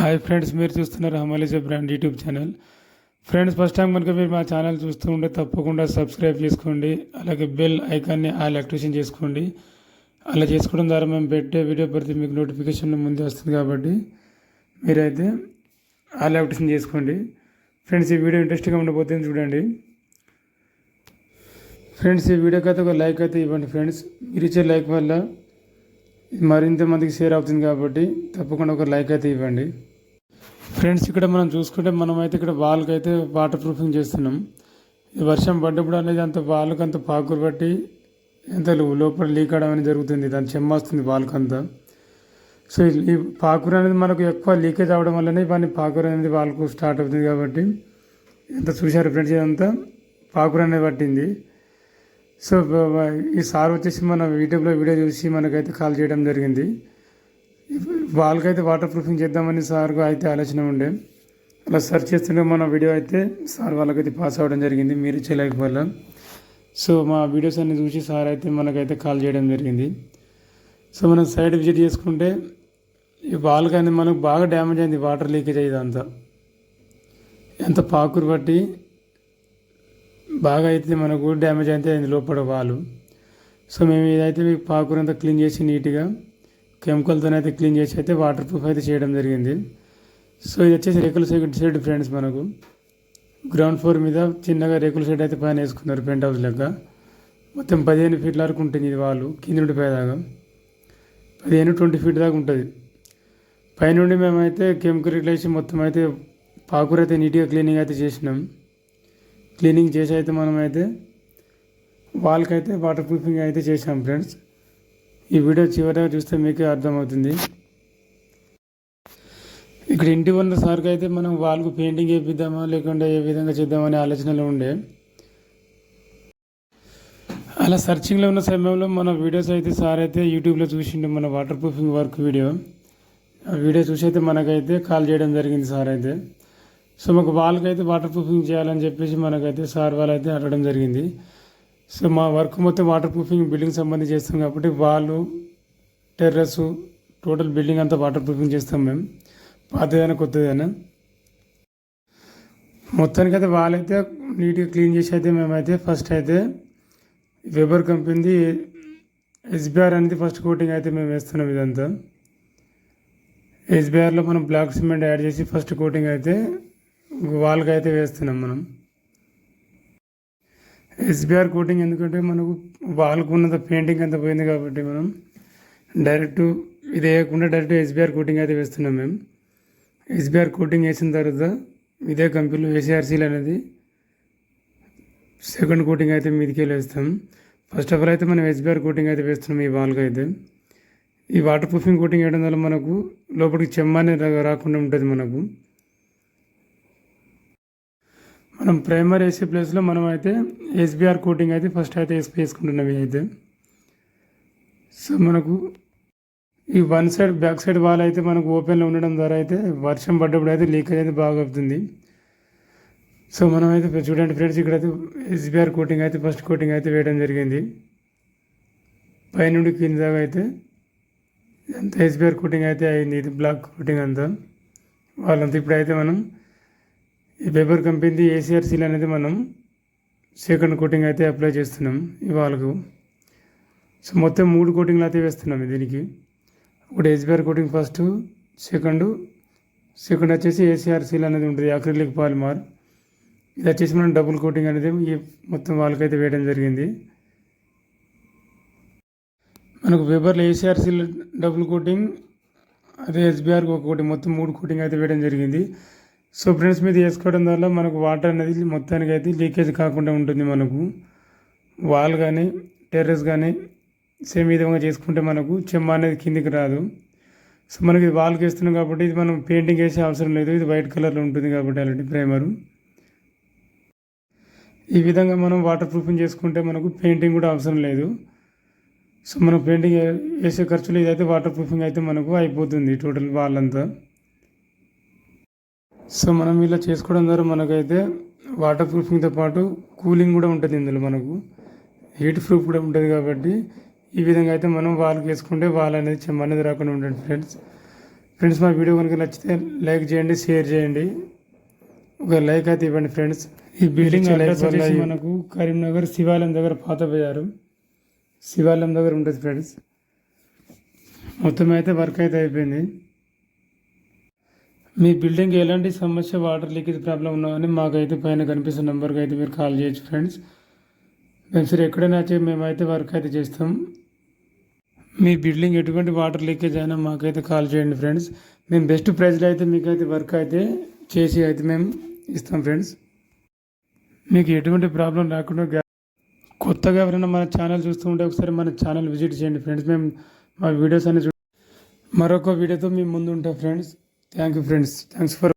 Hi friends మీరు చూస్తున్నారు హమాలిజా brand YouTube channel friends first time కనుక మీరు మా ఛానల్ చూస్తూ ఉంటే తప్పకుండా సబ్స్క్రైబ్ చేసుకోండి. అలాగే బెల్ ఐకాన్ని ఆల్ యాక్టివేషన్ చేసుకోండి. అలా చేసుకోవడం ద్వారా మేము పెట్టే వీడియో ప్రతి మీకు నోటిఫికేషన్ ముందే వస్తుంది కాబట్టి మీరైతే ఆల్ యాక్టివేషన్ చేసుకోండి. ఫ్రెండ్స్ ఈ వీడియో ఇంట్రెస్టింగ్గా ఉండబోతుంది చూడండి. ఫ్రెండ్స్ ఈ వీడియోకి అయితే ఒక లైక్ అయితే ఇవ్వండి ఫ్రెండ్స్ మీరు ఇచ్చే లైక్ వల్ల మరింత మందికి షేర్ అవుతుంది కాబట్టి తప్పకుండా ఒక లైక్ అయితే ఇవ్వండి. ఫ్రెండ్స్ ఇక్కడ మనం చూసుకుంటే మనం అయితే ఇక్కడ వాల్కి అయితే వాటర్ ప్రూఫింగ్ చేస్తున్నాం. ఈ వర్షం పడ్డప్పుడు అనేది అంత వాల్కి అంత పాకులు పట్టి ఎంత లోపల లీక్ అవడం అనేది జరుగుతుంది. దాని చెమ్మ వస్తుంది వాల్కి అంతా సో ఈ పాకురు అనేది మనకు ఎక్కువ లీకేజ్ అవ్వడం వల్లనే ఇవన్నీ పాకురు అనేది వాళ్ళకు స్టార్ట్ అవుతుంది కాబట్టి ఎంత చూశారు ఫ్రెండ్స్ ఇదంతా? పాకురు అనేది పట్టింది. సో ఈ సార్ వచ్చేసి మన యూట్యూబ్లో వీడియో చూసి మనకైతే కాల్ చేయడం జరిగింది. వాళ్ళకైతే వాటర్ ప్రూఫింగ్ చేద్దామని సార్కు అయితే ఆలోచన ఉండే. అలా సెర్చ్ చేస్తుంటే మన వీడియో అయితే సార్ వాళ్ళకైతే పాస్ అవ్వడం జరిగింది. మీరు చేయలేక వల్ల సో మా వీడియోస్ అన్ని చూసి సార్ అయితే మనకైతే కాల్ చేయడం జరిగింది. సో మనం సైడ్ విజిట్ చేసుకుంటే ఈ వాళ్ళకి అనేది మనకు బాగా డ్యామేజ్ అయింది. వాటర్ లీకేజ్ అయ్యేది అంతా. ఎంత పాకురు బట్టి బాగా అయితే మనకు డ్యామేజ్ అయితే అయింది లోపల వాళ్ళు సో మేము ఇదైతే మీకు పాకురంతా క్లీన్ చేసి నీట్గా కెమికల్తో అయితే క్లీన్ చేసి అయితే వాటర్ ప్రూఫ్ అయితే చేయడం జరిగింది. సో ఇది వచ్చేసి రేకుల సైడ్ సైడ్ ఫ్రెండ్స్ మనకు. గ్రౌండ్ ఫ్లోర్ మీద చిన్నగా రేకుల సైడ్ అయితే పైన వేసుకున్నారు పెంట్ హౌస్ లెక్క. మొత్తం పదిహేను ఫీట్ల వరకు ఉంటుంది ఇది వాళ్ళు కింద నుండి పైదాకా పదిహేను ట్వంటీ ఫీట్ దాకా ఉంటుంది. పైనుండి మేమైతే కెమికల్ వేసి మొత్తం అయితే పాకూర అయితే నీట్గా క్లీనింగ్ అయితే చేసినాం. క్లీనింగ్ చేసి అయితే మనం అయితే వాళ్ళకైతే వాటర్ ప్రూఫింగ్ అయితే చేసాం ఫ్రెండ్స్. ఈ వీడియో చివరిగా చూస్తే మీకే అర్థమవుతుంది. ఇక్కడ ఇంటి వంద సార్కి అయితే మనం వాళ్ళకు పెయింటింగ్ వేపిద్దామా లేకుండా ఏ విధంగా చేద్దామనే ఆలోచనలో ఉండే. అలా సర్చింగ్లో ఉన్న సమయంలో మన వీడియోస్ అయితే సార్ అయితే యూట్యూబ్లో చూసిండు మన వాటర్ ప్రూఫింగ్ వర్క్ వీడియో. ఆ వీడియో చూసి అయితే మనకైతే కాల్ చేయడం జరిగింది సార్ అయితే. సో మాకు వాళ్ళకైతే వాటర్ ప్రూఫింగ్ చేయాలని చెప్పేసి మనకైతే సార్ వాళ్ళైతే అడగడం జరిగింది. సో మా వర్క్ మొత్తం వాటర్ ప్రూఫింగ్ బిల్డింగ్ సంబంధించి చేస్తాం కాబట్టి వాళ్ళు టెర్రస్ టోటల్ బిల్డింగ్ అంతా వాటర్ ప్రూఫింగ్ చేస్తాం మేము. పాతదైనా కొత్తదైనా. మొత్తానికి అయితే వాళ్ళైతే నీట్గా క్లీన్ చేసి అయితే మేమైతే ఫస్ట్ అయితే వెబర్ కంపెనీది ఎస్బీఆర్ అనేది ఫస్ట్ కోటింగ్ అయితే మేము వేస్తున్నాం ఇదంతా. ఎస్బీఆర్లో మనం బ్లాక్ సిమెంట్ యాడ్ చేసి ఫస్ట్ కోటింగ్ అయితే వాల్కి అయితే వేస్తున్నాం మనం. ఎస్బీఆర్ కోటింగ్ ఎందుకంటే మనకు వాళ్ళకు ఉన్నంత పెయింటింగ్ అంత పోయింది కాబట్టి మనం డైరెక్ట్ ఇది వేయకుండా డైరెక్ట్ ఎస్బీఆర్ కోటింగ్ అయితే వేస్తున్నాం మేము. ఎస్బీఆర్ కోటింగ్ వేసిన తర్వాత ఇదే కంపెనీలో ఏసీఆర్సీలు అనేది సెకండ్ కోటింగ్ అయితే మీదికి వేస్తాం ఫస్ట్ ఆఫ్ ఆల్ అయితే మనం ఎస్బీఆర్ కోటింగ్ అయితే వేస్తున్నాం ఈ వాల్కి అయితే. ఈ వాటర్ ప్రూఫింగ్ కోటింగ్ వేయడం వల్ల మనకు లోపలికి చెమ్మ అనేది రాకుండా ఉంటుంది మనకు. మనం ప్రైమర్ వేసే ప్లేస్లో మనం అయితే ఎస్బీఆర్ కోటింగ్ అయితే ఫస్ట్ అయితే వేసుకు వేసుకుంటున్నాం అయితే. సో మనకు ఈ one side back side wall అయితే మనకు ఓపెన్లో ఉండడం ద్వారా అయితే వర్షం పడ్డప్పుడు అయితే లీకేజ్ అయితే బాగా అవుతుంది. సో మనం అయితే చూడండి ఫ్రెండ్స్ ఇక్కడ అయితే ఎస్బీఆర్ కోటింగ్ అయితే ఫస్ట్ కోటింగ్ అయితే వేయడం జరిగింది. పైనుండి కింద దాకా అయితే అంతా ఎస్బీఆర్ కోటింగ్ అయితే అయింది ఇది బ్లాక్ కోటింగ్ అంతా. వాళ్ళంతా ఇప్పుడైతే మనం ఈ పేపర్ కంపెనీ ఏసీఆర్ సీల్ అనేది మనం సెకండ్ కోటింగ్ అయితే అప్లై చేస్తున్నాం ఇవాళకు. సో మొత్తం మూడు కోటింగ్లు అయితే వేస్తున్నాం దీనికి. ఒకటి SBR coating first second second వచ్చేసి ఏసీఆర్ సీల్ అనేది ఉంటుంది అక్రిలిక్ పాలిమార్ ఇది వచ్చేసి మనం డబుల్ కోటింగ్ అనేది ఈ మొత్తం వాళ్ళకైతే వేయడం జరిగింది. మనకు పేపర్లో ఏసీఆర్ సీల్ డబుల్ కోటింగ్ అదే ఎస్బీఆర్ ఒక కోటింగ్ మొత్తం మూడు కోటింగ్ అయితే వేయడం జరిగింది. సో ఫ్రెండ్స్ మీద వేసుకోవడం వల్ల మనకు వాటర్ అనేది మొత్తానికి అయితే లీకేజ్ కాకుండా ఉంటుంది మనకు. వాల్ కానీ టెర్రస్ కానీ సేమ్ విధంగా చేసుకుంటే మనకు చెమ్మ అనేది కిందికి రాదు. సో మనకి ఇది వాల్కి వేస్తున్నాం కాబట్టి ఇది మనం పెయింటింగ్ వేసే అవసరం లేదు. ఇది వైట్ కలర్లో ఉంటుంది కాబట్టి అలాంటి ప్రైమరు ఈ విధంగా మనం వాటర్ ప్రూఫింగ్ చేసుకుంటే మనకు పెయింటింగ్ కూడా అవసరం లేదు. సో మనం పెయింటింగ్ వేసే ఖర్చులు ఇదైతే వాటర్ ప్రూఫింగ్ అయితే మనకు అయిపోతుంది టోటల్ వాల్ అంతా. సో మనం ఇలా చేసుకోవడం ద్వారా మనకైతే వాటర్ ప్రూఫింగ్తో పాటు కూలింగ్ కూడా ఉంటుంది ఇందులో మనకు. హీట్ ప్రూఫ్ కూడా ఉంటుంది కాబట్టి ఈ విధంగా అయితే మనం వాళ్ళకి వేసుకుంటే వాల్ అనేది చెమ్మ అనేది రాకుండా ఉంటుంది ఫ్రెండ్స్. ఫ్రెండ్స్ మా వీడియో కనుక నచ్చితే లైక్ చేయండి షేర్ చేయండి. ఒక లైక్ అయితే ఇవ్వండి ఫ్రెండ్స్. ఈ బిల్డింగ్ మనకు కరీంనగర్ శివాలయం దగ్గర పాత బజారు. శివాలయం దగ్గర ఉంటుంది ఫ్రెండ్స్. మొత్తం అయితే వర్క్ అయితే అయిపోయింది. మీ బిల్డింగ్ ఎలాంటి సమస్య వాటర్ లీకేజ్ ప్రాబ్లం ఉన్నా అని మాకైతే పైన కనిపిస్తున్న నెంబర్కి అయితే మీరు కాల్ చేయొచ్చు ఫ్రెండ్స్. మేము సరే ఎక్కడైనా వచ్చి మేమైతే వర్క్ అయితే చేస్తాం. మీ బిల్డింగ్ ఎటువంటి వాటర్ లీకేజ్ అయినా మాకైతే కాల్ చేయండి ఫ్రెండ్స్. మేము బెస్ట్ ప్రైస్లో అయితే మీకైతే వర్క్ అయితే చేసి అయితే మేము ఇస్తాం ఫ్రెండ్స్. మీకు ఎటువంటి ప్రాబ్లం రాకుండా కొత్తగా ఎవరైనా మన ఛానల్ చూస్తూ ఉంటే ఒకసారి మన ఛానల్ విజిట్ చేయండి ఫ్రెండ్స్. మేము మా వీడియోస్ అన్ని చూ మరొక వీడియోతో మేము ముందు ఉంటాం friends. thank you friends thanks for